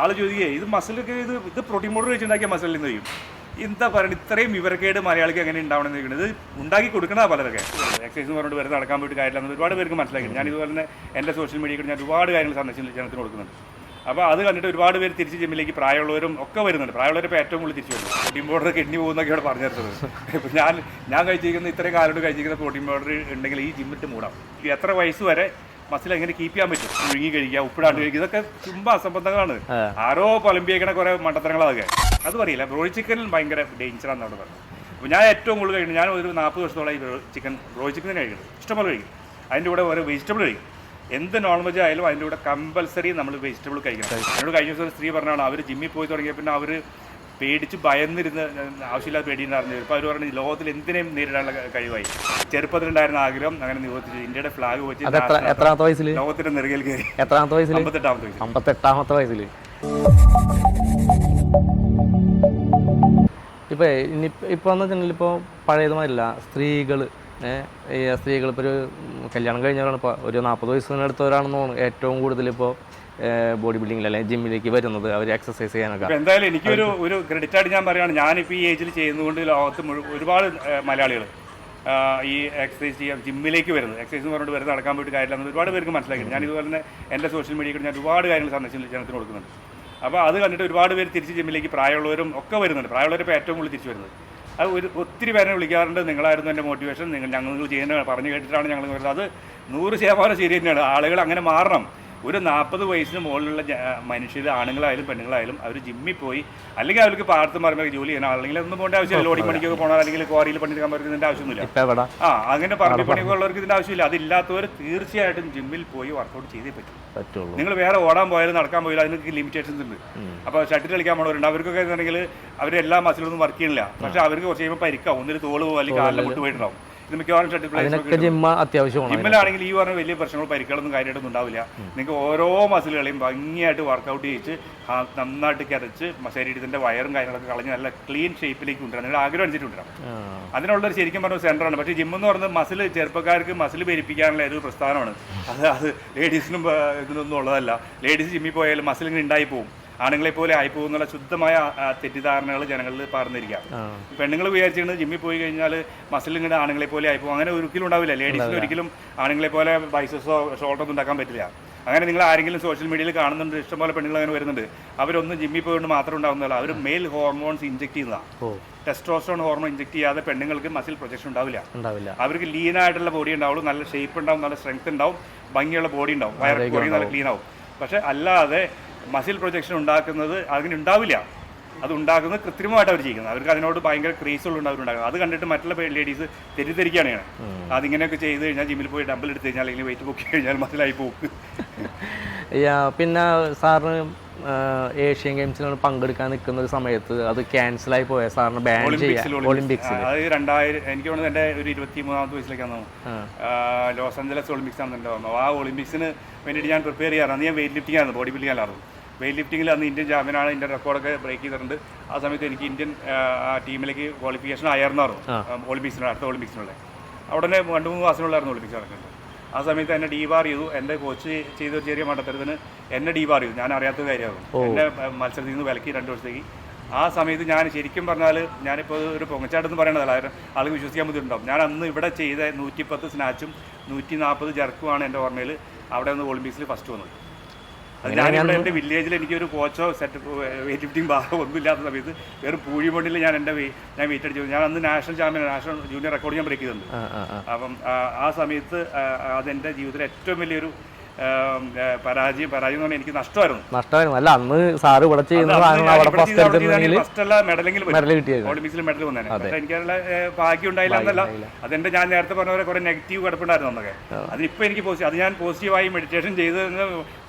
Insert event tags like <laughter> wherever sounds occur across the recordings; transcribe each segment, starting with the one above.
ആൾ ചോദിക്കുക ഇത് മസിലൊക്കെ ഇത് ഇത് പ്രോട്ടീൻ പൗഡർ വെച്ചുണ്ടാക്കിയ മസിലിൽ നിന്ന് ചെയ്യും എന്താ പറയുക ഇത്രയും വിവരക്കേട് മലയാളിക്ക് എങ്ങനെ ഉണ്ടാവണം എന്ന് ഇത് ഉണ്ടാക്കി കൊടുക്കണ പലരൊക്കെ. എക്സസൈസ് പറഞ്ഞിട്ട് വെറുതെ നടക്കാൻ പോയിട്ട് കാര്യമില്ല ഒരുപാട് പേർക്ക് മനസ്സിലാക്കി. ഞാൻ ഇതുപോലെ തന്നെ എന്റെ സോഷ്യൽ മീഡിയയിൽ ഞാൻ ഒരുപാട് കാര്യങ്ങൾ സന്ദർശിച്ചു ജനത്തിന് കൊടുക്കുന്നുണ്ട്. അപ്പോൾ അത് കണ്ടിട്ട് ഒരുപാട് പേര് തിരിച്ച് ജിമ്മിലേക്ക് പ്രായമുള്ളവരും ഒക്കെ വരുന്നുണ്ട്. പ്രായമുള്ളവരെ ഇപ്പോൾ ഏറ്റവും കൂടുതൽ തിരിച്ചു വരുന്നു പ്രോട്ടീൻ പൗഡർ കിഡ്നി പോകുന്നൊക്കെ ഇവിടെ പറഞ്ഞു തരുന്നത്. ഇപ്പം ഞാൻ ഞാൻ കഴിച്ചിരിക്കുന്ന ഇത്രയും കാലം കഴിച്ചിരിക്കുന്ന പ്രോട്ടീൻ പൗഡർ ഉണ്ടെങ്കിൽ ഈ ജിമ്മിട്ട് മൂടാം. എത്ര വയസ്സ് വരെ മസിൽ എങ്ങനെ കീപ്പ് ചെയ്യാൻ പറ്റും? ഒഴുങ്ങി കഴിക്കുക ഉപ്പിടാണ്ട് കഴിക്കുക ഇതൊക്കെ ചുമ്പ അസംബന്ധങ്ങളാണ്. ആരോ പൊലമ്പിയേക്കണ കുറെ മണ്ടത്തരങ്ങളൊക്കെ അത് പറയില്ല. ബ്രോയ് ചിക്കനിൽ ഭയങ്കര ഡേഞ്ചർ അവിടെ പറഞ്ഞു. അപ്പോൾ ഞാൻ ഏറ്റവും കൂടുതൽ കഴിക്കുന്നത് ഞാൻ ഒരു നാൽപ്പത് വർഷത്തോളം ഈ ചിക്കൻ ബ്രോയ് ചിക്കൻ തന്നെ കഴിക്കുന്നത് ഇഷ്ടംപോലെ കഴിക്കും. അതിന്റെ കൂടെ ഓരോ വെജിറ്റബിൾ കഴിക്കും. എന്ത് നോൺ വെജ് ആയാലും അതിന്റെ കൂടെ കമ്പൽസറി നമ്മൾ വെജിറ്റബിൾ കഴിക്കണം. എന്നോട് കഴിഞ്ഞ ദിവസം ഒരു സ്ത്രീ പറഞ്ഞാണ് അവർ ജിമ്മിൽ പോയി തുടങ്ങിയ പിന്നെ അവർ പേടിച്ച് ഭയന്നിരുന്ന് ആവശ്യമില്ലാതെ പേടിയുണ്ടായിരുന്നു ഇപ്പോൾ അവർ പറഞ്ഞു ലോകത്തിൽ എന്തിനേയും നേരിടാനുള്ള കഴിവായി. ചെറുപ്പത്തിലുണ്ടായിരുന്ന ആഗ്രഹം അങ്ങനെ നിവർത്തിച്ചു. ഇന്ത്യയുടെ ഫ്ലാഗ് വെച്ച് എത്രാമത്തെ വയസ്സിൽ ലോകത്തിന്റെ നെറുകയിൽ കയറി. എത്രാമത്തെ വയസ്സിൽ അമ്പത്തെട്ടാമത്തെ വയസ്സിൽ അമ്പത്തെട്ടാമത്തെ വയസ്സിൽ ഇപ്പോൾ ഇനി ഇപ്പോൾ എന്ന് വെച്ചിട്ടുണ്ടെങ്കിൽ ഇപ്പോൾ പഴയതുമാരില്ല. സ്ത്രീകൾ ഇപ്പോൾ ഒരു കല്യാണം കഴിഞ്ഞവരാണ് ഇപ്പോൾ ഒരു നാൽപ്പത് വയസ്സിനടുത്തവരാണെന്ന് തോന്നുന്നു. ഏറ്റവും കൂടുതൽ ഇപ്പോൾ ബോഡി ബിൽഡിങ്ങിൽ അല്ലെങ്കിൽ ജിമ്മിലേക്ക് വരുന്നത് അവർ എക്സസൈസ് ചെയ്യാനൊക്കെ. എന്തായാലും എനിക്കൊരു ഒരു ക്രെഡിറ്റ് ആയിട്ട് ഞാൻ പറയുകയാണ് ഞാനിപ്പോൾ ഈ ഏജിൽ ചെയ്യുന്നതുകൊണ്ട് ലോകത്ത് ഒരുപാട് മലയാളികൾ ഈ എക്സസൈസ് ചെയ്യാൻ ജിമ്മിലേക്ക് വരുന്നത്. എക്സസൈസ് എന്ന് പറഞ്ഞിട്ട് വെറുതെ നടക്കാൻ പോയിട്ട് കാര്യമില്ല എന്ന് ഒരുപാട് പേർക്ക് മനസ്സിലാക്കി ഞാൻ ഇതുപോലെ തന്നെ എന്റെ സോഷ്യൽ മീഡിയയിൽ ഞാൻ ഒരുപാട് കാര്യങ്ങൾ സന്ദേശം ജനത്തിന് കൊടുക്കുന്നുണ്ട്. അപ്പോൾ അത് കണ്ടിട്ട് ഒരുപാട് പേര് തിരിച്ച് ജിമ്മിലേക്ക് പ്രായമുള്ളവരും ഒക്കെ വരുന്നുണ്ട്. പ്രായമുള്ളവരെ ഏറ്റവും കൂടുതൽ തിരിച്ചു വരുന്നത്. അത് ഒരു ഒത്തിരി പേരെ വിളിക്കാറുണ്ട്. നിങ്ങളായിരുന്നു എന്റെ മോട്ടിവേഷൻ നിങ്ങൾ ഞങ്ങൾ ചെയ്യുന്ന പറഞ്ഞു കേട്ടിട്ടാണ് ഞങ്ങൾ വരുന്നത്. അത് നൂറ് ശതമാനം ശരി തന്നെയാണ്. ആളുകൾ അങ്ങനെ മാറണം. ഒരു നാൽപ്പത് വയസ്സിന് മുകളിലുള്ള മനുഷ്യർ ആണുങ്ങളായാലും പെണ്ണുങ്ങളായാലും അവർ ജിമ്മിൽ പോയി അല്ലെങ്കിൽ അവർക്ക് പാടത്ത് മറമ്പ് ജോലി ചെയ്യണം. അല്ലെങ്കിൽ ഒന്നും പോകേണ്ട ആവശ്യമില്ല. ലോഡി പണിക്കൊക്കെ പോകണം. അല്ലെങ്കിൽ ക്വാറിയിൽ പണിയെടുക്കാൻ പറ്റുന്നതിന്റെ ആവശ്യമൊന്നുമില്ല. ഇപ്പം എവിടെ? ആ അങ്ങനെ പറമ്പി പണിക്കുള്ളവർക്ക് ഉള്ളവർക്ക് ഇതിന്റെ ആവശ്യമില്ല. അതില്ലാത്തവർ തീർച്ചയായിട്ടും ജിമ്മിൽ പോയി വർക്കൗട്ട് ചെയ്തേ പറ്റും. പറ്റുള്ളൂ. നിങ്ങൾ വേറെ ഓടാൻ പോയാലും നടക്കാൻ പോയാലും അതിനൊക്കെ ലിമിറ്റേഷൻസ് ഉണ്ട്. അപ്പോൾ ഷട്ടിൽ കളിക്കാൻ പോണവരുണ്ട്. അവർക്കൊക്കെ എന്നുണ്ടെങ്കിൽ അവർ എല്ലാ മസിലൊന്നും വർക്ക് ചെയ്യണില്ല പക്ഷേ അവർക്ക് കുറച്ച് കഴിയുമ്പോൾ പരിക്കാവും. ഒന്നിൽ തോൾ പോകും അല്ലെങ്കിൽ കാലിലെ മുട്ട് പോയിട്ടുണ്ടാവും അതിനൊക്കെ ജിമ്മ അത്യാവശ്യമാണ് ജിമ്മിലാണെങ്കിൽ ഈ പറഞ്ഞ വലിയ പ്രശ്നങ്ങൾ പരിക്കുകളൊന്നും കാര്യമായിട്ടൊന്നും ഉണ്ടാവില്ല. നിങ്ങൾക്ക് ഓരോ മസിലുകളെയും ഭംഗിയായിട്ട് വർക്കൗട്ട് ചെയ്യിച്ച് നന്നായിട്ട് കരച്ച് ശരീരത്തിന്റെ വയറും കാര്യങ്ങളൊക്കെ കളഞ്ഞ് നല്ല ക്ലീൻ ഷേപ്പിലേക്ക് കൊണ്ടുവരാം നിങ്ങൾ ആഗ്രഹം അനുസരിച്ച് കൊണ്ടുവരാം ഒരു അതിനുള്ളൊരു ശരിക്കും പറഞ്ഞ സെന്ററാണ് പക്ഷേ ജിം എന്ന് പറയുന്നത് മസിൽ ചെറുപ്പക്കാർക്ക് മസിൽ പെരിപ്പിക്കാനുള്ള ഒരു പ്രസ്ഥാനമാണ്. അത് അത് ലേഡീസിനും ഇതിനൊന്നും ഉള്ളതല്ല. ലേഡീസ് ജിമ്മിൽ പോയാലും മസിൽ ഇങ്ങനെ ഉണ്ടായി പോകും ആണുങ്ങളെ പോലെ ആയി പോകുന്നുള്ള ശുദ്ധമായ തെറ്റിദ്ധാരണകൾ ജനങ്ങളിൽ പറഞ്ഞിരിക്കുക. പെണ്ണുങ്ങൾ വിചാരിച്ചിരുന്നത് ജിമ്മിൽ പോയി കഴിഞ്ഞാൽ മസിൽ ഇങ്ങനെ ആണുങ്ങളെ പോലെ ആയി പോകും അങ്ങനെ ഒരിക്കലും ഉണ്ടാവില്ല. ലേഡീസിന് ഒരിക്കലും ആണുങ്ങളെ പോലെ ബൈസസോ ഒന്നും ഉണ്ടാക്കാൻ പറ്റില്ല. അങ്ങനെ നിങ്ങൾ ആരെങ്കിലും സോഷ്യൽ മീഡിയയിൽ കാണുന്നുണ്ട് ഇഷ്ടംപോലെ പെണ്ണുങ്ങൾ അങ്ങനെ വരുന്നുണ്ട്. അവരൊന്നും ജിമ്മിൽ പോയിട്ട് മാത്രം ഉണ്ടാവുന്നതല്ല. അവർ മെയിൽ ഹോർമോൺസ് ഇഞ്ചെക്ട് ചെയ്യുന്നതാണ് ടെസ്ട്രോസ്റ്റോൺ ഹോർമോൺ ഇഞ്ചെക്ട് ചെയ്യാതെ പെണ്ണുങ്ങൾക്ക് മസിൽ പ്രൊജക്ഷൻ ഉണ്ടാവില്ല. ഉണ്ടാവില്ല. അവർക്ക് ലീൻ ആയിട്ടുള്ള ബോഡി ഉണ്ടാവുള്ളൂ. നല്ല ഷേപ്പ് ഉണ്ടാവും നല്ല സ്ട്രെങ്ത് ഉണ്ടാവും. ഭംഗിയുള്ള ബോഡി ഉണ്ടാവും. വയർ ബോഡി നല്ല ക്ലീൻ ആവും. പക്ഷെ അല്ലാതെ മസിൽ പ്രൊജക്ഷൻ ഉണ്ടാക്കുന്നത് അതിന് ഉണ്ടാവില്ല അത് ഉണ്ടാക്കുന്നത് കൃത്രിമമായിട്ട് അവർ ചെയ്യുന്നത്. അവർക്ക് അതിനോട് ഭയങ്കര ക്രേസ് അവരുണ്ടാക്കുന്നത്. അത് കണ്ടിട്ട് മറ്റുള്ള ലേഡീസ് തെറ്റിദ്ധരിക്കുകയാണ്. ഞാൻ അതിങ്ങനെയൊക്കെ ചെയ്ത് കഴിഞ്ഞാൽ ജിമ്മിൽ പോയി ഡബിൾ എടുത്ത് കഴിഞ്ഞാൽ അല്ലെങ്കിൽ വെയിറ്റ് പൊക്കി കഴിഞ്ഞാൽ മസിലായി പോകും. <laughs> പിന്നെ സാറിന് ഏഷ്യൻ ഗെയിംസിൽ പങ്കെടുക്കാൻ നിൽക്കുന്ന ഒരു സമയത്ത് അത് ക്യാൻസലായി പോയ സാറിന് ബാൻ ഒളിമ്പിക്സിൽ അത് രണ്ടായിരം എനിക്ക് തോന്നുന്നത് എന്റെ ഒരു ഇരുപത്തി മൂന്നാമത്തെ വയസ്സിലേക്കാണ് ലോസ് ആഞ്ചലസ് ഒളിമ്പിക്സ് ആണെന്ന് എന്റെ ഓർമ്മ. ആ ഒളിമ്പിക്സിന് വേണ്ടിയിട്ട് ഞാൻ പ്രിപ്പയർ ചെയ്യാറുണ്ട്. ഞാൻ വെയിറ്റ് ലിഫ്റ്റിംഗ് ആയിരുന്നു ബോഡി ബിൽഡിംഗ് അല്ലായിരുന്നു. വെയിറ്റ് ലിഫ്റ്റിങ്ങിൽ അന്ന് ഇന്ത്യൻ ചാമ്പ്യനാണ് ഇന്ത്യൻ റെക്കോർഡൊക്കെ ബ്രേക്ക് ചെയ്തിട്ടുണ്ട്. ആ സമയത്ത് എനിക്ക് ഇന്ത്യൻ ടീമിലേക്ക് ക്വാളിഫിക്കേഷൻ ആയിരുന്നായിരുന്നു. ഒളിമ്പിക്സിനുള്ള അടുത്ത ഒളിമ്പിക്സിനുള്ള അവിടെ തന്നെ രണ്ട് മൂന്ന് മാസത്തിനുള്ളായിരുന്നു ഒളിമ്പിക്സ് നടക്കുന്നത്. ആ സമയത്ത് എന്നെ ഡീബാർ ചെയ്തു. എന്റെ കോച്ച് ചെയ്ത ഒരു ചെറിയ മണ്ടത്തരത്തിന് എന്നെ ഡീബാർ ചെയ്തു. ഞാൻ അറിയാത്ത കാര്യമാകും എന്നെ മത്സരത്തിൽ നിന്ന് വിലക്കി രണ്ട് വർഷത്തേക്ക് ആ സമയത്ത് ഞാൻ ശരിക്കും പറഞ്ഞാൽ ഞാനിപ്പോൾ ഒരു പൊങ്ങച്ചാട്ടെന്ന് പറയണതല്ല. ആൾക്ക് വിശ്വസിക്കാൻ ബുദ്ധിമുട്ടുണ്ടാവും ഞാൻ അന്ന് ഇവിടെ ചെയ്ത നൂറ്റിപ്പത്ത് സ്നാച്ചും നൂറ്റി നാൽപ്പത് ജർക്കുമാണ് എന്റെ ഓർമ്മയിൽ അവിടെ നിന്ന് ഒളിമ്പിക്സിൽ ഫസ്റ്റ് വന്നത്. ഞാനിവിടെ എന്റെ വില്ലേജിൽ എനിക്കൊരു കോച്ചോ സെറ്റ് വെയിറ്റ് ലിഫ്റ്റിംഗ് ഭാഗം ഒന്നും ഇല്ലാത്ത സമയത്ത് വേറെ പൂഴിമണ്ണിൽ ഞാൻ എന്റെ ഞാൻ വെയിറ്റ് അടിച്ചു ഞാൻ അന്ന് national champion national junior record ഞാൻ ബ്രേക്ക് ചെയ്തിട്ടുണ്ട്. അപ്പം ആ, സമയത്ത് അതെന്റെ ജീവിതത്തിലെ ഏറ്റവും വലിയൊരു പരാജയം പരാജയം എന്ന് പറഞ്ഞാൽ എനിക്ക് നഷ്ടമായിരുന്നു. നഷ്ടമായിരുന്നു. അല്ല അന്ന് സാറ് ഇവിടെ ചെയ്യുന്ന മെഡലെങ്കിൽ ഒളിമ്പിക്സിൽ മെഡൽ വന്നേനെ. പക്ഷേ എനിക്കതിനുള്ള ഭാഗ്യം ഉണ്ടായില്ല എന്നല്ല. അതെന്റെ ഞാൻ നേരത്തെ പറഞ്ഞ പോലെ കുറെ നെഗറ്റീവ് കിടപ്പുണ്ടായിരുന്നു അന്നൊക്കെ. അതിനിപ്പോൾ എനിക്ക് പോസിറ്റീവ് അത് ഞാൻ പോസിറ്റീവായി മെഡിറ്റേഷൻ ചെയ്ത്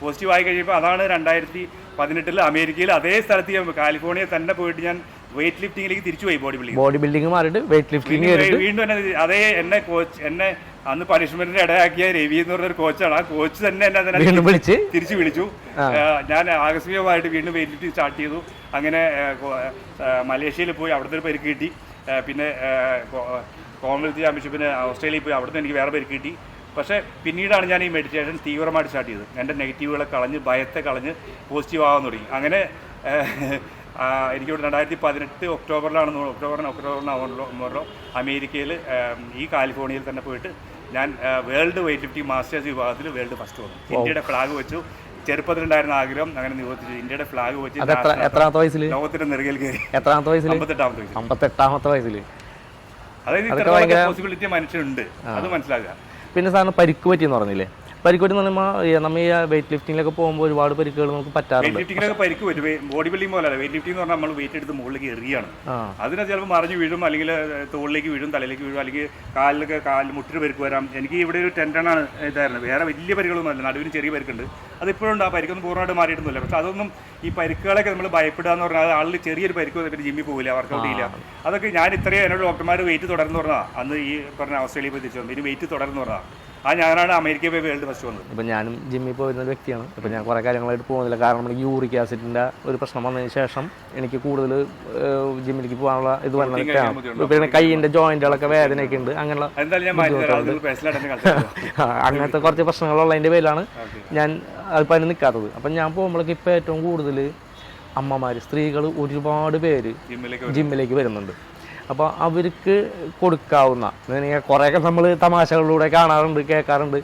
പോസിറ്റീവായി കഴിയുമ്പോൾ അതാണ് രണ്ടായിരത്തി പതിനെട്ടിൽ അമേരിക്കയിൽ അതേ സ്ഥലത്ത് ഞാൻ കാലിഫോർണിയ തന്നെ പോയിട്ട് ഞാൻ വെയിറ്റ് ലിഫ്റ്റിംഗിലേക്ക് തിരിച്ചു പോയി ബോഡി ബിൽഡിംഗ് ബോഡി ബിൽഡിംഗ് മാറിയിട്ട് വെയിറ്റ് ലിഫ്റ്റിംഗ് വീണ്ടും എന്നെ അതേ എന്നെ കോച്ച് എന്നെ അന്ന് പണിഷ്മെന്റിന് ഇടയാക്കിയ രവി എന്ന് പറഞ്ഞ ഒരു കോച്ചാണ് ആ കോച്ച് തന്നെ എന്നെ വിളിച്ച്? തിരിച്ചു വിളിച്ചു. ഞാൻ ആകസ്മികമായിട്ട് വീണ്ടും വെയിറ്റ് ലിഫ്റ്റിംഗ് സ്റ്റാർട്ട് ചെയ്തു. അങ്ങനെ മലേഷ്യയിൽ പോയി അവിടുത്തെ ഒരു പരിക്ക് കിട്ടി. പിന്നെ കോമൺവെൽത്ത് ചാമ്പ്യൻഷിപ്പിന് ഓസ്ട്രേലിയയിൽ പോയി അവിടുന്ന് എനിക്ക് വേറെ പരിക്ക് കിട്ടി. പക്ഷേ പിന്നീടാണ് ഞാൻ ഈ മെഡിറ്റേഷൻ തീവ്രമായിട്ട് സ്റ്റാർട്ട് ചെയ്തത്. എന്റെ നെഗറ്റീവുകളെ കളഞ്ഞ് ഭയത്തെ കളഞ്ഞ് പോസിറ്റീവ് ആവാൻ തുടങ്ങി. അങ്ങനെ എനിക്ക് ഇവിടെ രണ്ടായിരത്തി പതിനെട്ട് ഒക്ടോബറിലാണ് ഒക്ടോബറിന് ഒക്ടോബർ നവംബറിലോ അമേരിക്കയിൽ ഈ കാലിഫോർണിയയിൽ തന്നെ പോയിട്ട് ഞാൻ വേൾഡ് വെയിറ്റ് ലിഫ്റ്റിംഗ് മാസ്റ്റേഴ്സ് വിഭാഗത്തിൽ വേൾഡ് ഫസ്റ്റ് വന്നു. ഇന്ത്യയുടെ ഫ്ലാഗ് വെച്ചു. ചെറുപ്പത്തിലുണ്ടായിരുന്ന ആഗ്രഹം അങ്ങനെ നിവർത്തിച്ചു ഇന്ത്യയുടെ ഫ്ലാഗ് വെച്ച് എത്രാമത്തെ വയസ്സിൽ ലോകത്തിന്റെ നെറുകയിൽ കയറി. എത്രാമത്തെ വയസ്സിൽ അമ്പത്തെട്ടാമത്തെ വയസ്സിൽ അമ്പത്തെട്ടാമത്തെ വയസ്സിൽ അതായത് ഇത്ര പോസിബിലിറ്റി മനുഷ്യനുണ്ട്. അത് മനസ്സിലാക്കുക. പിന്നെ സാറിന് പരിക്ക് പറ്റിയെന്ന് പറഞ്ഞില്ലേ? പരിക്ക് പറ്റി എന്ന് പറയുമ്പോൾ നമ്മൾ ഈ വെയിറ്റ് ലിഫ്റ്റിങ്ങിലൊക്കെ പോകുമ്പോൾ ഒരുപാട് പരിക്കുകൾ നമുക്ക് പറ്റാറുണ്ട്. വെയിറ്റ് ലിഫ്റ്റിങ്ങിനൊക്കെ പരിക്ക് വരും. ബോഡി ബിൽഡിംഗ് പോലെ വെയിറ്റ് ലിഫ്റ്റിംഗ് എന്ന് പറഞ്ഞാൽ നമ്മൾ വെയിറ്റ് എടുത്ത് മുകളിലേക്ക് എറിയാണ്. അതിനെ ചിലപ്പോൾ മറിഞ്ഞ് വീഴും അല്ലെങ്കിൽ തോളിലേക്ക് വീഴും തലയിലേക്ക് വീഴും അല്ലെങ്കിൽ കാലിലൊക്കെ കാലിൽ മുട്ടിന് പരിക്ക് വരാം. എനിക്ക് ഇവിടെ ഒരു ടെൻഡനാണ് ഇതായിരുന്നു വേറെ വലിയ പരിക്കുകളൊന്നും അല്ല. നടുവിന് ചെറിയ പരിക്കുണ്ട്. അതിപ്പോഴും ഉണ്ട്. ആ പരിക്കൊന്നും പൂർണമായിട്ട് മാറിയിട്ടൊന്നുമില്ല. പക്ഷെ അതൊന്നും ഈ പരിക്കുകളൊക്കെ നമ്മൾ ഭയപ്പെടുക എന്ന് പറഞ്ഞാൽ ആളിൽ ചെറിയൊരു പരിക്ക് വന്നിട്ട് പിന്നെ ജിമ്മിൽ പോകില്ല വർക്കൗട്ട് ചെയ്യില്ല. അതൊക്കെ ഞാൻ ഇത്രയും എന്നോട് ഡോക്ടർമാർ വെയിറ്റ് തുടർന്ന് പറഞ്ഞാൽ അന്ന് ഈ പറഞ്ഞ ഓസ്ട്രേലിയ പോയി തിരിച്ചു വന്നു ഇനി വെയിറ്റ് തുടർന്ന് പറഞ്ഞാൽ ആ ഞാനാണ് അമേരിക്കയിൽ പോയി വേൾഡ് ഫസ്റ്റ് വന്നത്. ഇപ്പം ഞാനും ജിമ്മിൽ പോയിരുന്ന ഒരു വ്യക്തിയാണ്. ഇപ്പം ഞാൻ കുറേ കാര്യങ്ങളായിട്ട് പോകുന്നില്ല. കാരണം എനിക്ക് യൂറിക് ആസിഡിന്റെ ഒരു പ്രശ്നം വന്നതിന് ശേഷം എനിക്ക് കൂടുതൽ ജിമ്മിലേക്ക് പോകാനുള്ള ഇത് വന്നതൊക്കെയാണ് പിന്നെ കൈയിന്റെ ജോയിന്റുകളൊക്കെ വേദനയൊക്കെ ഉണ്ട്. അങ്ങനെയുള്ള അങ്ങനത്തെ കുറച്ച് പ്രശ്നങ്ങളുള്ളതിന്റെ പേരിലാണ് ഞാൻ അതിപ്പോൾ അതിന് നിൽക്കാത്തത്. അപ്പം ഞാൻ പോകുമ്പോഴേക്ക് ഇപ്പോൾ ഏറ്റവും കൂടുതൽ അമ്മമാർ സ്ത്രീകൾ ഒരുപാട് പേര് ജിമ്മിലേക്ക് വരുന്നുണ്ട്. അപ്പോൾ അവർക്ക് കൊടുക്കാവുന്ന. കുറേയൊക്കെ നമ്മൾ തമാശകളിലൂടെ കാണാറുണ്ട് കേൾക്കാറുണ്ട്.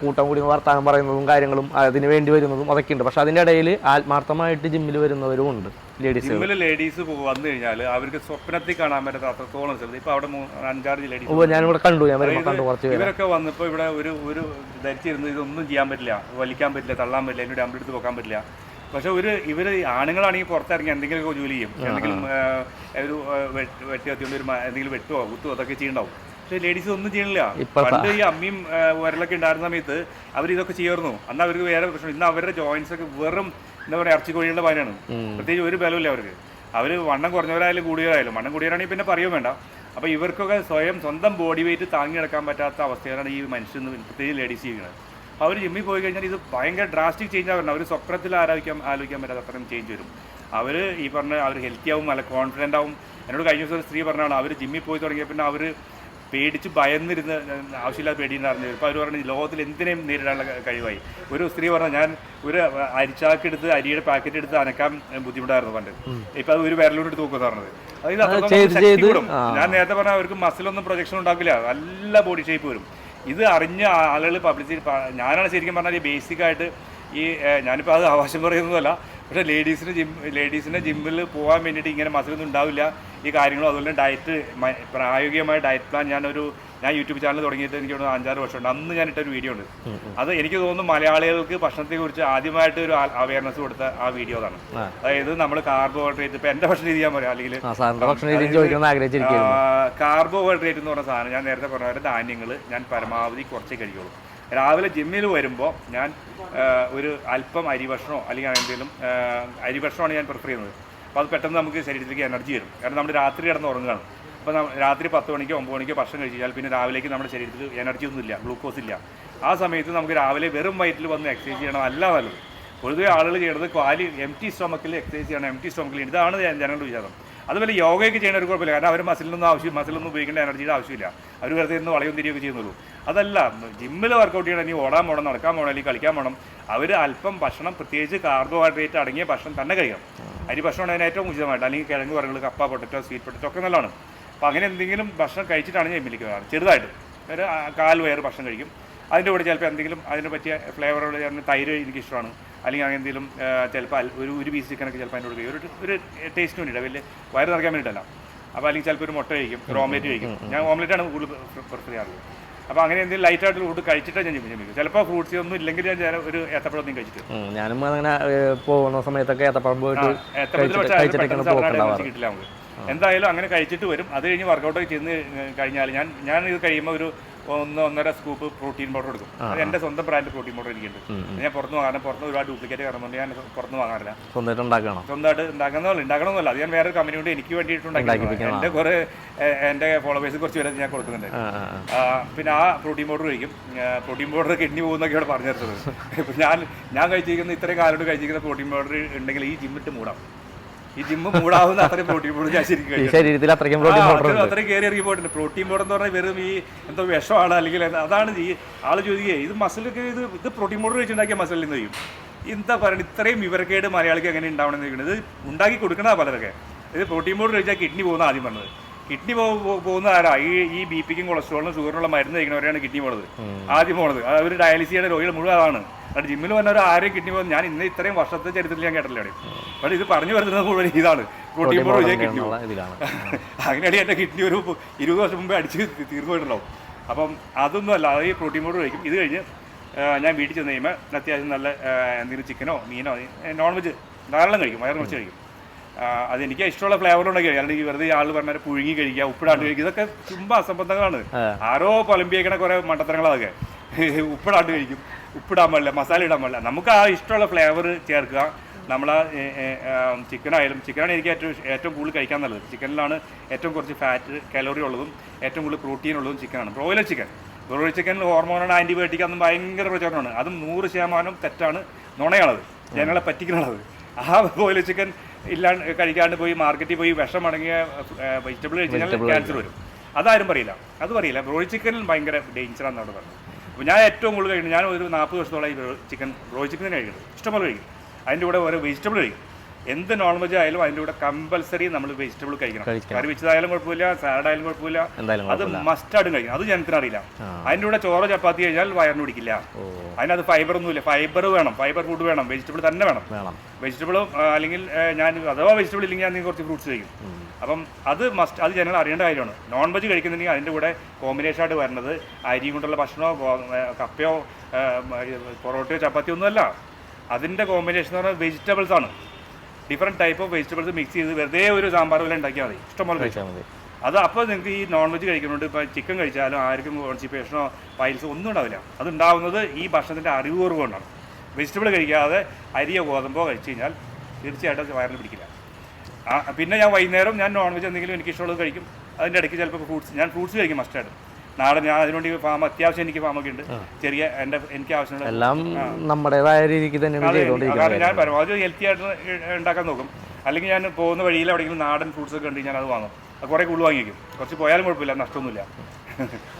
കൂട്ടം കൂടി വർത്തമാനം പറയുന്നതും കാര്യങ്ങളും അതിന് വേണ്ടി വരുന്നതും അതൊക്കെ ഉണ്ട്. പക്ഷെ അതിന്റെ ഇടയിൽ ആത്മാർത്ഥമായിട്ട് ജിമ്മിൽ വരുന്നവരും ഉണ്ട് ലേഡീസ് ജിമ്മിൽ ലേഡീസ് വന്നു കഴിഞ്ഞാൽ അവർക്ക് സ്വപ്നത്തിൽ കാണാൻ പറ്റാത്ത അത്രത്തോളം സ്ഥലത്ത് അവിടെ അഞ്ചാറ് ലേഡീസ് ഓ ഞാനിവിടെ കണ്ടു. ഞാൻ കണ്ടു കുറച്ച് ഇവരൊക്കെ വന്നപ്പോൾ ഇവിടെ ഒരു ഒരു ധരിച്ചിരുന്നു ഇതൊന്നും ചെയ്യാൻ പറ്റില്ല. വലിക്കാൻ പറ്റില്ല തള്ളാൻ പറ്റില്ല എന്നോട് അമ്പലത്തിൽ പോക്കാൻ പറ്റില്ല. പക്ഷെ ഒരു ഇവർ ആണുങ്ങളാണെങ്കിൽ പുറത്തിറങ്ങി എന്തെങ്കിലുമൊക്കെ ജോലി ചെയ്യും. എന്തെങ്കിലും ഒരു വെട്ടി കത്തിയോണ്ട് ഒരു എന്തെങ്കിലും വെട്ടുവോ കുത്തുവോ അതൊക്കെ ചെയ്യണ്ടാവും. പക്ഷെ ലേഡീസ് ഒന്നും ചെയ്യണില്ല. പണ്ട് ഈ അമ്മയും വരലൊക്കെ ഉണ്ടായിരുന്ന സമയത്ത് അവർ ഇതൊക്കെ ചെയ്യായിരുന്നു അന്ന് അവർക്ക് വേറെ പ്രശ്നം. ഇന്ന് അവരുടെ ജോയിന്റ്സ് ഒക്കെ വെറും എന്താ പറയുക ഇറച്ചിക്കോഴികളുടെ പനിയാണ് പ്രത്യേകിച്ച് ഒരു ബലമില്ല അവർക്ക്. അവർ വണ്ണം കുറഞ്ഞവരായാലും കൂടിയവരായാലും. വണ്ണം കൂടിയവരാണെങ്കിൽ പിന്നെ പറയുകയും വേണ്ട. അപ്പോൾ ഇവർക്കൊക്കെ സ്വയം സ്വന്തം ബോഡി വെയിറ്റ് താങ്ങി നടക്കാൻ പറ്റാത്ത അവസ്ഥയിലാണ് ഈ മനുഷ്യൻ പ്രത്യേകിച്ച് ലേഡീസ് ചെയ്യുന്നത്. അവർ ജിമ്മിൽ പോയി കഴിഞ്ഞാൽ ഇത് ഭയങ്കര ഡ്രാസ്റ്റിക് ചേഞ്ച് ആവുന്നത് അവർ സ്വപ്നത്തിൽ ആലോചിക്കാൻ ആലോചിക്കാൻ പറ്റാത്ത അത്രയും ചേഞ്ച് വരും. അവർ ഈ പറഞ്ഞ അവർ ഹെൽത്തി ആവും നല്ല കോൺഫിഡന്റ് ആവും. എന്നോട് കഴിഞ്ഞ ദിവസം ഒരു സ്ത്രീ പറഞ്ഞാണ് അവർ ജിമ്മിൽ പോയി തുടങ്ങിയ പിന്നെ അവർ പേടിച്ച് ഭയന്നിരുന്ന് ആവശ്യമില്ലാതെ പേടിയുണ്ടായിരുന്നു ഇപ്പോൾ അവർ പറഞ്ഞു ലോകത്തിൽ എന്തിനേയും നേരിടാനുള്ള കഴിവായി. ഒരു സ്ത്രീ പറഞ്ഞു ഞാൻ ഒരു അരിച്ചാക്കെടുത്ത് അരിയുടെ പാക്കറ്റ് എടുത്ത് അനക്കാൻ ബുദ്ധിമുട്ടായിരുന്നു പണ്ട്. ഇപ്പം അത് ഒരു വിരലോട് എടുത്ത് നോക്കുക പറഞ്ഞത് അതായത്. ഞാൻ നേരത്തെ പറഞ്ഞ അവർക്ക് മസിലൊന്നും പ്രൊജക്ഷൻ ഉണ്ടാക്കില്ല. നല്ല ബോഡി ഷേപ്പ് വരും. ഇത് അറിഞ്ഞ ആളുകൾ പബ്ലിസിറ്റി ഞാനാണ് ശരിക്കും പറഞ്ഞാൽ ഈ ബേസിക് ആയിട്ട് ഈ ഞാനിപ്പോൾ അത് ആവശ്യം പറയുന്നതല്ല പക്ഷേ ലേഡീസിന് ജിം ലേഡീസിന്റെ ജിമ്മിൽ പോകാൻ വേണ്ടിയിട്ട് ഇങ്ങനെ മസിലൊന്നും ഉണ്ടാവില്ല. ഈ കാര്യങ്ങളും അതുപോലെ ഡയറ്റ് പ്രായോഗികമായ ഡയറ്റ് പ്ലാൻ ഞാനൊരു ഞാൻ യൂട്യൂബ് ചാനൽ തുടങ്ങിയിട്ട് എനിക്ക് തോന്നുന്നു അഞ്ചാറ് വർഷമുണ്ട്. അന്ന് ഞാൻ ഇട്ടൊരു വീഡിയോ ഉണ്ട് അത് എനിക്ക് തോന്നുന്നു മലയാളികൾക്ക് ഭക്ഷണത്തെക്കുറിച്ച് ആദ്യമായിട്ട് ഒരു അവയർനെസ് കൊടുത്ത ആ വീഡിയോ ആണ് അതായത് നമ്മൾ കാർബോഹൈഡ്രേറ്റ് ഇപ്പം എന്റെ ഭക്ഷണ രീതി ഞാൻ പറയാം. അല്ലെങ്കിൽ കാർബോഹൈഡ്രേറ്റ് എന്ന് പറഞ്ഞ സാധനം ഞാൻ നേരത്തെ പറഞ്ഞ ധാന്യങ്ങൾ ഞാൻ പരമാവധി കുറച്ചേ കഴിക്കുള്ളൂ രാവിലെ ജിമ്മിൽ വരുമ്പോൾ ഞാൻ ഒരു അല്പം അരി ഭക്ഷണമോ അല്ലെങ്കിൽ എന്തെങ്കിലും ആ, അരി ഭക്ഷണമാണ് ഞാൻ പ്രിഫർ ചെയ്യുന്നത്. അപ്പോൾ അത് പെട്ടെന്ന് നമുക്ക് ശരീരത്തിലേക്ക് എനർജി വരും. കാരണം നമ്മൾ രാത്രി കിടന്ന് ഉറങ്ങുകയാണ്. അപ്പോൾ രാത്രി പത്ത് മണിക്കോ ഒമ്പത് മണിക്കോ ഭക്ഷണം കഴിച്ച് കഴിഞ്ഞാൽ പിന്നെ രാവിലേക്ക് നമ്മുടെ ശരീരത്തിൽ എനർജി ഒന്നും ഇല്ല ഗ്ലൂക്കോസ് ഇല്ല. ആ സമയത്ത് നമുക്ക് രാവിലെ വെറും വയറ്റിൽ വന്ന് എക്സസൈസ് ചെയ്യണം അല്ല നല്ലത്. പൊതുവെ ആളുകൾ ചെയ്യുന്നത് ക്വാലി എം ടി സ്റ്റൊമക്കിൽ എക്സസൈസ് ചെയ്യണം എം ടി സ്റ്റൊമക്കിൽ ഇതാണ് ജന- ജനങ്ങളുടെ വിചാരം. അതുപോലെ യോഗയൊക്കെ ചെയ്യുന്ന ഒരു കുഴപ്പമില്ല. കാരണം അവർ മസിലൊന്നും ആവശ്യം മസിലൊന്നും ഉപയോഗിക്കേണ്ട എനർജിയുടെ ആവശ്യമില്ല. അവർ വെറുതെ ഇന്ന് വളയും തിരിയൊക്കെ ചെയ്യുന്നുള്ളൂ. അതല്ല ജിമ്മിൽ വർക്കൗട്ട് ചെയ്യണം ഇനി ഓടാൻ പോകണം നടക്കാൻ പോകണം അല്ലെങ്കിൽ കളിക്കാൻ പോകണം അവർ അല്പം ഭക്ഷണം പ്രത്യേകിച്ച് കാർബോഹൈഡ്രേറ്റ് അടങ്ങിയ ഭക്ഷണം തന്നെ കഴിക്കണം. അരി ഭക്ഷണം അതിന് ഏറ്റവും ഉചിതമായിട്ട് അല്ലെങ്കിൽ കിഴങ്ങ് വർഗങ്ങൾ കപ്പ പൊട്ടറ്റോ സ്വീറ്റ് പൊട്ടറ്റോ ഒക്കെ നല്ലതാണ് അപ്പോൾ അങ്ങനെ എന്തെങ്കിലും ഭക്ഷണം കഴിച്ചിട്ടാണ് ജിമ്മിലേക്ക് വരാറ്. ചെറുതായിട്ട്. ഒരു കാൽ വയർ ഭക്ഷണം കഴിക്കും. അതിന്റെ കൂടെ ചിലപ്പോൾ എന്തെങ്കിലും അതിന് പറ്റിയ ഫ്ലേവറുകൾ ചേർന്ന് തൈര് എനിക്കിഷ്ടമാണ് അല്ലെങ്കിൽ അങ്ങനെ എന്തെങ്കിലും ചിലപ്പോൾ ഒരു ഒരു പീസ് ചിക്കനൊക്കെ ചിലപ്പോൾ അതിന്റെ കൂടെ. ഒരു ഒരു ടേസ്റ്റിന് വേണ്ടിയിട്ട് വലിയ വയറ് നിറയ്ക്കാൻ വേണ്ടിയിട്ടല്ല. അപ്പോൾ അല്ലെങ്കിൽ ചിലപ്പോൾ ഒരു മുട്ട കഴിക്കും ഒരു ഓംലെറ്റ് കഴിക്കും. ഞാൻ ഓംലെറ്റാണ് കൂടുതൽ പ്രിഫർ ചെയ്യാറുള്ളത്. അപ്പോൾ അങ്ങനെ എന്തെങ്കിലും ലൈറ്റ് ആയിട്ട് ഫുഡ് കഴിച്ചിട്ടാണ് ഞാൻ ജിമ്മിൽ ജിമ്മിൽ ചിലപ്പോൾ ഫ്രൂട്ട്സ് ഒന്നും ഇല്ലെങ്കിൽ ഞാൻ ഒരു ഏത്തപ്പഴം ഒന്നും കഴിച്ചിട്ട് ഞാനും അങ്ങനെ പോകുന്ന സമയത്തൊക്കെ ഏത്തപ്പഴം പോയിട്ട് കിട്ടില്ല നമുക്ക്. എന്തായാലും അങ്ങനെ കഴിച്ചിട്ട് വരും. അത് കഴിഞ്ഞ് വർക്കൗട്ട് ചെയ്ത് കഴിഞ്ഞാൽ ഞാൻ ഞാൻ ഇത് കഴിയുമ്പോൾ ഒരു ഒന്ന് ഒന്നര സ്കൂപ്പ് പ്രോട്ടീൻ പൗഡർ എടുക്കും. അത് എന്റെ സ്വന്തം ബ്രാൻഡ് പ്രോട്ടീൻ പൗഡർ എനിക്കുണ്ട്. ഞാൻ പുറത്ത് വാങ്ങാൻ പുറത്ത് ഒരുപാട് ഡ്യൂപ്ലിക്കേറ്റ് കാരണം ഞാൻ പുറത്ത് വാങ്ങാറില്ല. സ്വന്തമായിട്ട് ഉണ്ടാക്കണം? സ്വന്തമായിട്ട് ഉണ്ടാക്കുന്നതല്ല ഉണ്ടാക്കണമെന്നല്ല. അത് ഞാൻ വേറെ കമ്പനി കൊണ്ട് എനിക്ക് വേണ്ടിയിട്ട് ഉണ്ടാക്കി എന്റെ കുറേ എന്റെ ഫോളോവേഴ്സ് കുറച്ച് പേരെ ഞാൻ കൊടുക്കുന്നുണ്ട്. പിന്നെ ആ പ്രോട്ടീൻ പൗഡർ കഴിക്കും. പ്രോട്ടീൻ പൗഡർ കിഡ്നി പോകുന്നൊക്കെ ഇവിടെ പറഞ്ഞു തരുന്നത് <laughs> ഞാൻ ഞാൻ കഴിച്ചിരിക്കുന്ന ഇത്രയും കാലോട് കഴിച്ചിരിക്കുന്ന പ്രോട്ടീൻ പൗഡർ ഉണ്ടെങ്കിൽ ഈ ജിമ്മിട്ട് മൂടാം. ഈ ജിമ്മ് മൂടാവുന്ന അത്രയും പ്രോട്ടീൻ പൗഡർ ഞാൻ ശരിക്കും ഈ ശരീരത്തിൽ അത്രയ്ക്കും പ്രോട്ടീൻ പൗഡർ ഉണ്ട്. അത്രയും കയറി ഇറങ്ങി പോയിട്ടുണ്ട് പ്രോട്ടീൻ പൗഡർ എന്ന് പറഞ്ഞാൽ വെറും ഈ എന്തോ വിഷമാണ് അല്ലെങ്കിൽ എന്താ- അതാണ് ഈ ആൾ ചോദിക്കുക ഇത് മസിലൊക്കെ ഇത് ഇത് പ്രോട്ടീൻ പൗഡർ വെച്ചുണ്ടാക്കിയ മസിലിൽ നിന്ന് ചെയ്യും എന്താ പറയുക ഇത്രയും വിവരക്കേട് മലയാളിക്ക് എങ്ങനെ ഉണ്ടാവണമെന്ന് ചോദിക്കുന്നത് ഇത് ഉണ്ടാക്കി കൊടുക്കണ പലരൊക്കെ. ഇത് പ്രോട്ടീൻ പൗഡർ കഴിച്ചാൽ കിഡ്നി പോകുന്ന ആദ്യം പറഞ്ഞത്. കിഡ്നി പോകുന്ന ആരാ? ഈ ഈ ബി പിക്കും കൊളസ്ട്രോളിനും ഷുഗറിനുള്ള മരുന്ന് കഴിക്കുന്നവരെയാണ് കിഡ്നി പോണത്. ആദ്യം പോണത്. അത് അവർ ഡയാലിസിസ് ചെയ്യുന്ന രോഗികൾ മുഴുവൻ അതാണ്. അത് ജിമ്മിൽ വന്നവർ ആരെയും കിഡ്നി പോകുന്നത് ഞാൻ ഇന്ന് ഇത്രയും വർഷത്തെ ചരിത്രത്തിൽ ഞാൻ കേട്ടില്ല അവിടെ പക്ഷേ ഇത് പറഞ്ഞു വരുന്നത് മുഴുവൻ ഇതാണ്. പ്രോട്ടീൻ പൗഡർ കഴിച്ചാൽ കിഡ്നി അങ്ങനെയാണെങ്കിൽ <laughs> എന്റെ കിഡ്നി ഒരു ഇരുപത് വർഷം മുമ്പേ അടിച്ച് തീർന്നു പോയിട്ടുണ്ടാവും. അപ്പം അതൊന്നും അല്ല അത് ഈ പ്രോട്ടീൻ പൗഡർ കഴിക്കും. ഇത് കഴിഞ്ഞ് ഞാൻ വീട്ടിൽ ചെന്ന് കഴിയുമ്പോൾ അത്യാവശ്യം നല്ല എന്തെങ്കിലും ചിക്കനോ മീനോ നോൺ വെജ് ധാരാളം കഴിക്കും. വയറ് കുറച്ച് കഴിക്കും. ആ, അത് എനിക്ക് ഇഷ്ടമുള്ള ഫ്ലേവറുണ്ടെങ്കിൽ കഴിക്കും അല്ലെങ്കിൽ വെറുതെ ആൾ പറഞ്ഞാൽ പുഴുങ്ങി കഴിക്കുക ഉപ്പിടാണ്ട് കഴിക്കുക ഇതൊക്കെ തുമ്പ അസംബന്ധങ്ങളാണ്. ആരോ പൊലമ്പിയേക്കണ കുറേ മട്ടത്തരങ്ങളൊക്കെ <laughs> ഉപ്പിടാണ്ട് കഴിക്കും. ഉപ്പിടാൻ പാടില്ല മസാല ഇടാൻ പാടില്ല. നമുക്ക് ആ ഇഷ്ടമുള്ള ഫ്ലേവർ ചേർക്കുക. നമ്മൾ ചിക്കനായാലും ചിക്കനാണ് എനിക്ക് ഏറ്റവും ഏറ്റവും കൂടുതൽ കഴിക്കാൻ നല്ലത്. ചിക്കനിലാണ് ഏറ്റവും കുറച്ച് ഫാറ്റ് കലോറി ഉള്ളതും ഏറ്റവും കൂടുതൽ പ്രോട്ടീൻ ഉള്ളതും ചിക്കനാണ് ബ്രോയിലർ ചിക്കൻ ബ്രോയിലർ ചിക്കനിൽ ഹോർമോണാണ് ആന്റിബയോട്ടിക് അതും ഭയങ്കര പ്രചോദനമാണ്. അതും നൂറ് ശതമാനം തെറ്റാണ്. നുണയാണത്. ജനങ്ങളെ പറ്റിക്കുന്നുള്ളത് ആ ബ്രോയിലർ ചിക്കൻ ഇല്ലാണ്ട് കഴിക്കാണ്ട് പോയി മാർക്കറ്റിൽ പോയി വിഷം അടങ്ങിയ വെജിറ്റബിൾ കഴിച്ചാൽ ക്യാൻസർ വരും. അതാരും പറയില്ല. അത് പറയില്ല. ബ്രോയിൽ ചിക്കനിൽ ഭയങ്കര ഡേഞ്ചറാണെന്ന് അവിടെ പറഞ്ഞത് അപ്പോൾ ഞാൻ ഏറ്റവും കൂടുതൽ കഴിക്കുന്നത് ഞാൻ ഒരു നാൽപ്പത് വർഷത്തോളം ഈ ചിക്കൻ ബ്രോയിൽ ചിക്കൻ തന്നെ കഴിക്കുന്നത്. ഇഷ്ടംപോലെ കഴിക്കും. അതിന്റെ കൂടെ ഓരോ വെജിറ്റബിൾ കഴിക്കും. എന്ത് നോൺ വെജ് ആയാലും അതിന്റെ കൂടെ കമ്പൽസറി നമ്മൾ വെജിറ്റബിൾ കഴിക്കണം. കറി വെച്ചതായാലും കുഴപ്പമില്ല സാലഡ് ആയാലും കുഴപ്പമില്ല. അത് മസ്റ്റാർഡും കഴിക്കണം. അത് ജനത്തിന് അറിയില്ല. അതിന്റെ കൂടെ ചോറ് ചപ്പാത്തി കഴിഞ്ഞാൽ വയറിന് പിടിക്കില്ല. അതിനകത്ത് ഫൈബർ ഒന്നുമില്ല. ഫൈബർ വേണം. ഫൈബർ ഫുഡ് വേണം. വെജിറ്റബിൾ തന്നെ വേണം. വെജിറ്റബിളും അല്ലെങ്കിൽ ഞാൻ അഥവാ വെജിറ്റബിൾ ഇല്ലെങ്കിൽ ഞാൻ കുറച്ച് ഫ്രൂട്ട്സ് കഴിക്കും. അപ്പം അത് മസ്റ്റ് അത് ജനങ്ങൾ അറിയേണ്ട കാര്യമാണ്. നോൺ വെജ് കഴിക്കുന്നുണ്ടെങ്കിൽ അതിന്റെ കൂടെ കോമ്പിനേഷൻ ആയിട്ട് വരുന്നത് അരി കൊണ്ടുള്ള ഭക്ഷണമോ കപ്പയോ പൊറോട്ടയോ ചപ്പാത്തിയോ ഒന്നുമല്ല. അതിന്റെ കോമ്പിനേഷൻ എന്ന് പറഞ്ഞാൽ വെജിറ്റബിൾസ് ആണ്. Different type of vegetables mix ചെയ്ത് വെറുതെ ഒരു സാമ്പാർ പോലെ ഉണ്ടാക്കിയാൽ മതി. ഇഷ്ടംപോലെ കഴിച്ചാൽ മതി. അത് അപ്പോൾ നിങ്ങൾക്ക് ഈ നോൺ വെജ് കഴിക്കുന്നുണ്ട്. ഇപ്പോൾ ചിക്കൻ കഴിച്ചാലും ആർക്കും കോൺസ്റ്റിപ്പേഷനോ പൈൽസോ ഒന്നും ഉണ്ടാവില്ല. അത് ഉണ്ടാവുന്നത് ഈ ഭക്ഷണത്തിന്റെ അറിവ് കുറവ് കൊണ്ടാണ്. വെജിറ്റബിൾ കഴിക്കാതെ അരിയോ ഗോതമ്പോ കഴിച്ചു കഴിഞ്ഞാൽ തീർച്ചയായിട്ടും അത് വയറിന് പിടിക്കില്ല. പിന്നെ ഞാൻ വൈകുന്നേരം ഞാൻ നോൺ വെജ് എന്തെങ്കിലും എനിക്ക് ഇഷ്ടമുള്ളത് കഴിക്കും. അതിന്റെ ഇടയ്ക്ക് ചിലപ്പോൾ ഫ്രൂട്ട്സ് ഞാൻ ഫ്രൂട്ട്സ് കഴിക്കും മസ്റ്റായിട്ട് നാളെ ഞാൻ അതിനുവേണ്ടി ഫാം അത്യാവശ്യം എനിക്ക് ഫാമൊക്കെ ഉണ്ട്. ചെറിയ എന്റെ എനിക്ക് ആവശ്യമുള്ള എല്ലാം നമ്മുടേതായ രീതിക്ക് തന്നെ കാരണം ഞാൻ പരമാവധി ഹെൽത്തി ആയിട്ട് ഉണ്ടാക്കാൻ നോക്കും. അല്ലെങ്കിൽ ഞാൻ പോകുന്ന വഴിയിൽ എവിടെയെങ്കിലും നാടൻ ഫ്രൂട്ട്സ് ഒക്കെ ഉണ്ടെങ്കിൽ ഞാൻ അത് വാങ്ങും കുറേ കൂടുതൽ വാങ്ങിക്കും. കുറച്ച് പോയാലും കുഴപ്പമില്ല നഷ്ടമൊന്നുമില്ല.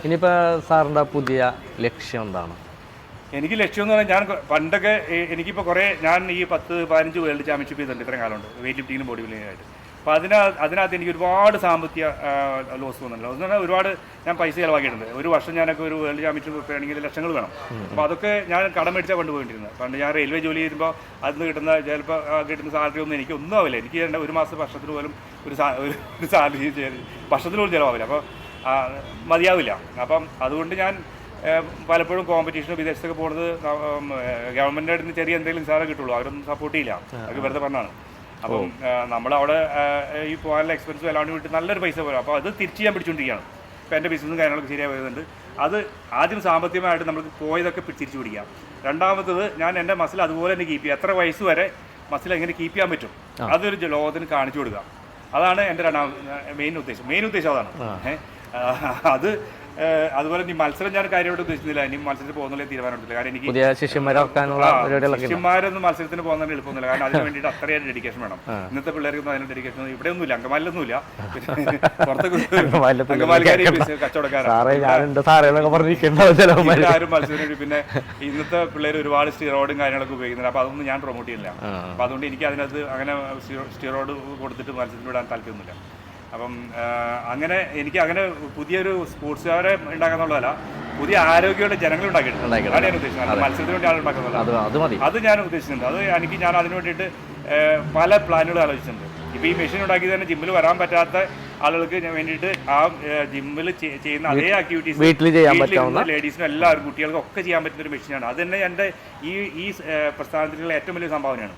ഇനിയിപ്പോൾ സാറിന്റെ പുതിയ ലക്ഷ്യം എന്താണ്? എനിക്ക് ലക്ഷ്യം എന്ന് പറഞ്ഞാൽ ഞാൻ പണ്ടൊക്കെ എനിക്കിപ്പോൾ കുറേ ഞാൻ ഈ പത്ത് പതിനഞ്ച് വേൾഡ് ചാമ്പ്യൻഷിപ്പ് ചെയ്തിട്ടുണ്ട് ഇത്രയും കാലമുണ്ട് വെയിറ്റ് ലിഫ്റ്റിങ്ങിനും ബോഡി ബിൽഡിങ്ങിനായിട്ട് അപ്പോൾ അതിന് അതിനകത്ത് എനിക്ക് ഒരുപാട് സാമ്പത്തിക ലോസ് വന്നിട്ടുണ്ട്. എന്ന് പറഞ്ഞാൽ ഒരുപാട് ഞാൻ പൈസ ചിലവാക്കിയിട്ടുണ്ട്. ഒരു വർഷം ഞാനൊക്കെ ഒരു വേൾഡ് ചാമ്പ്യൻഷിപ്പ് ആണെങ്കിൽ ലക്ഷങ്ങൾ വേണം. അപ്പോൾ അതൊക്കെ ഞാൻ കടം മേടിച്ചാൽ കൊണ്ടുപോയിട്ടിരുന്നത്. പണ്ട് ഞാൻ റെയിൽവേ ജോലി ചെയ്യുമ്പോൾ അതിന് കിട്ടുന്ന ചിലപ്പോൾ കിട്ടുന്ന സാലറി ഒന്നും എനിക്ക് ഒന്നും ആവില്ല. എനിക്ക് ഒരു മാസം വർഷത്തിന് പോലും ഒരു ഒരു- സാലറി വർഷത്തിന് പോലും ചിലവാവില്ല. അപ്പോൾ മതിയാവില്ല. അപ്പം അതുകൊണ്ട് ഞാൻ പലപ്പോഴും കോമ്പറ്റീഷന് വിദേശത്തൊക്കെ പോകുന്നത് ഗവൺമെന്റിന്റെ അടുത്ത് ചെറിയ എന്തെങ്കിലും സാറേ കിട്ടുള്ളൂ. അവരൊന്നും സപ്പോർട്ട് ചെയ്യില്ല. അതൊക്കെ വെറുതെ പറഞ്ഞാണ് അപ്പം നമ്മളവിടെ ഈ പോകാനുള്ള എക്സ്പെൻസ് എല്ലാം വിട്ട് നല്ലൊരു പൈസ പോലും. അപ്പോൾ അത് തിരിച്ച് ഞാൻ പിടിച്ചുകൊണ്ടിരിക്കുകയാണ് ഇപ്പം എന്റെ ബിസിനസ്സും കാര്യങ്ങളൊക്കെ ശരിയായി വരുന്നുണ്ട് അത് ആദ്യം സാമ്പത്തികമായിട്ട് നമുക്ക് പോയതൊക്കെ തിരിച്ചു പിടിക്കാം. രണ്ടാമത്തത് ഞാൻ എന്റെ മസിൽ അതുപോലെ തന്നെ കീപ്പ് ചെയ്യുക എത്ര വയസ്സ് വരെ മസിൽ എങ്ങനെ കീപ്പ് ചെയ്യാൻ പറ്റും? അതൊരു ലോകത്തിന് കാണിച്ചു കൊടുക്കുക അതാണ് എന്റെ രണ്ടാം മെയിൻ ഉദ്ദേശം. മെയിൻ ഉദ്ദേശം അതാണ്. അത് അതുപോലെ നീ മത്സരം ഞാൻ കാര്യമായിട്ട് ഉദ്ദേശിക്കുന്നില്ല ഇനി മത്സരത്തിൽ പോകുന്നില്ല തീരുമാനമെടുത്തില്ല. കാരണം എനിക്ക് പുതിയ. ശിഷ്യന്മാരൊന്നും മത്സരത്തിന് പോകുന്നതിന് എളുപ്പമൊന്നുമില്ല. കാരണം അതിന് <laughs> വേണ്ടിയിട്ട് അത്രയും ഡെഡിക്കേഷൻ വേണം. ഇന്നത്തെ പിള്ളേർക്കൊന്നും അതിന് ഡെഡിക്കേഷൻ ഇവിടെ ഒന്നുമില്ല അങ്കമാലിലൊന്നുമില്ല <laughs> പുറത്തൊക്കെ ആരും മത്സരത്തിന് പിന്നെ ഇന്നത്തെ പിള്ളേർ ഒരുപാട് സ്റ്റിറോയിഡും കാര്യങ്ങളൊക്കെ ഉപയോഗിക്കുന്നുണ്ട്. അപ്പൊ അതൊന്നും ഞാൻ പ്രൊമോട്ട് ചെയ്യില്ല അപ്പൊ അതുകൊണ്ട് എനിക്ക് അതിനകത്ത് അങ്ങനെ സ്റ്റിറോയിഡ് കൊടുത്തിട്ട് മത്സരത്തിന് വിടാൻ താല്പര്യമൊന്നുമില്ല. അപ്പം അങ്ങനെ എനിക്ക് അങ്ങനെ പുതിയൊരു സ്പോർട്സുകാരെ ഉണ്ടാക്കാന്നുള്ളതല്ല പുതിയ ആരോഗ്യമുള്ള ജനങ്ങൾ ഉണ്ടാക്കിയിട്ടുണ്ട്. ഉണ്ടാക്കിയിട്ടുണ്ട്. അതാണ് ഞാൻ ഉദ്ദേശിക്കുന്നത് മത്സരത്തിന് വേണ്ടി ആൾ അത് ഞാൻ ഉദ്ദേശിക്കുന്നുണ്ട് അത് എനിക്ക് ഞാൻ അതിന് വേണ്ടിയിട്ട് പല പ്ലാനുകൾ ആലോചിച്ചിട്ടുണ്ട്. ഇപ്പോൾ ഈ മെഷീൻ ഉണ്ടാക്കി തന്നെ ജിമ്മിൽ വരാൻ പറ്റാത്ത ആളുകൾക്ക് വേണ്ടിയിട്ട് ആ ജിമ്മിൽ ചെയ്യുന്ന അതേ ആക്ടിവിറ്റീസ് വീട്ടിൽ ചെയ്യാൻ പറ്റാവുന്ന ലേഡീസിനും എല്ലാവരും കുട്ടികൾക്കും ഒക്കെ ചെയ്യാൻ പറ്റുന്ന ഒരു മെഷീനാണ്. അത് തന്നെ എന്റെ ഈ ഈ പ്രസ്ഥാനത്തിലുള്ള ഏറ്റവും വലിയ സംഭാവനയാണ്.